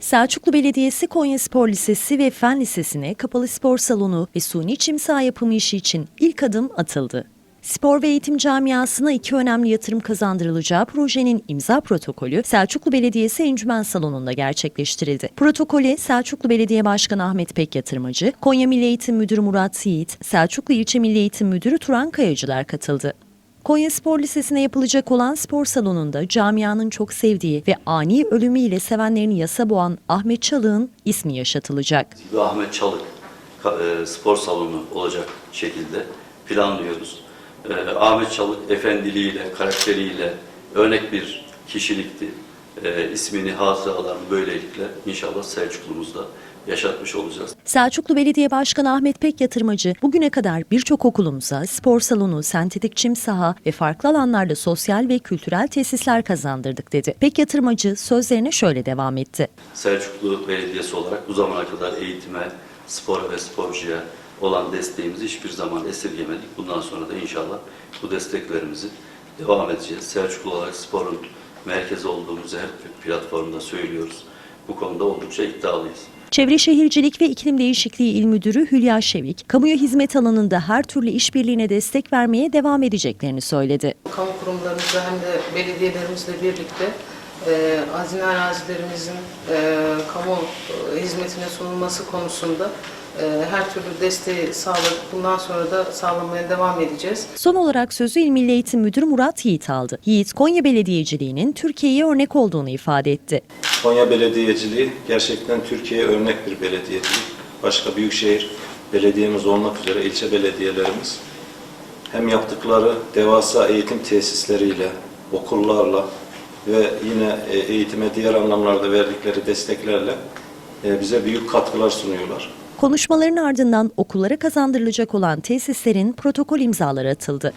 Selçuklu Belediyesi Konya Spor Lisesi ve Fen Lisesi'ne kapalı spor salonu ve suni çim saha yapımı işi için ilk adım atıldı. Spor ve eğitim camiasına iki önemli yatırım kazandırılacağı projenin imza protokolü Selçuklu Belediyesi Encümen Salonu'nda gerçekleştirildi. Protokole Selçuklu Belediye Başkanı Ahmet Pek Yatırmacı, Konya Milli Eğitim Müdürü Murat Yiğit, Selçuklu İlçe Milli Eğitim Müdürü Turan Kayacılar katıldı. Konya Spor Lisesi'ne yapılacak olan spor salonunda camianın çok sevdiği ve ani ölümüyle sevenlerini yasa boğan Ahmet Çalık'ın ismi yaşatılacak. Ahmet Çalık e, spor salonu olacak şekilde planlıyoruz. E, Ahmet Çalık efendiliğiyle, karakteriyle örnek bir kişilikti. E, ismini, hatıralarını böylelikle inşallah Selçuklumuzda yaşatmış olacağız. Selçuklu Belediye Başkanı Ahmet Pek Yatırmacı bugüne kadar birçok okulumuza spor salonu, sentetik çim saha ve farklı alanlarda sosyal ve kültürel tesisler kazandırdık dedi. Pek Yatırmacı sözlerine şöyle devam etti. Selçuklu Belediyesi olarak bu zamana kadar eğitime, spora ve sporcuya olan desteğimizi hiçbir zaman esirgemedik. Bundan sonra da inşallah bu desteklerimizi devam edeceğiz. Selçuklu olarak sporun merkezi olduğumuzu her platformda söylüyoruz. Bu konuda oldukça iddialıyız. Çevre Şehircilik ve İklim Değişikliği İl Müdürü Hülya Şevik, kamuya hizmet alanında her türlü işbirliğine destek vermeye devam edeceklerini söyledi. kamu kurumlarımızla hem de belediyelerimizle birlikte e, hazine arazilerimizin e, kamu e, hizmetine sunulması konusunda e, her türlü desteği sağladık. Bundan sonra da sağlamaya devam edeceğiz. Son olarak sözü İl Milli Eğitim Müdürü Murat Yiğit aldı. Yiğit, Konya Belediyeciliğinin Türkiye'ye örnek olduğunu ifade etti. Konya Belediyeciliği gerçekten Türkiye'ye örnek bir belediyecilik. Başka büyükşehir belediyemiz olmak üzere ilçe belediyelerimiz hem yaptıkları devasa eğitim tesisleriyle, okullarla ve yine e, eğitime diğer anlamlarda verdikleri desteklerle e, bize büyük katkılar sunuyorlar. Konuşmaların ardından okullara kazandırılacak olan tesislerin protokol imzaları atıldı.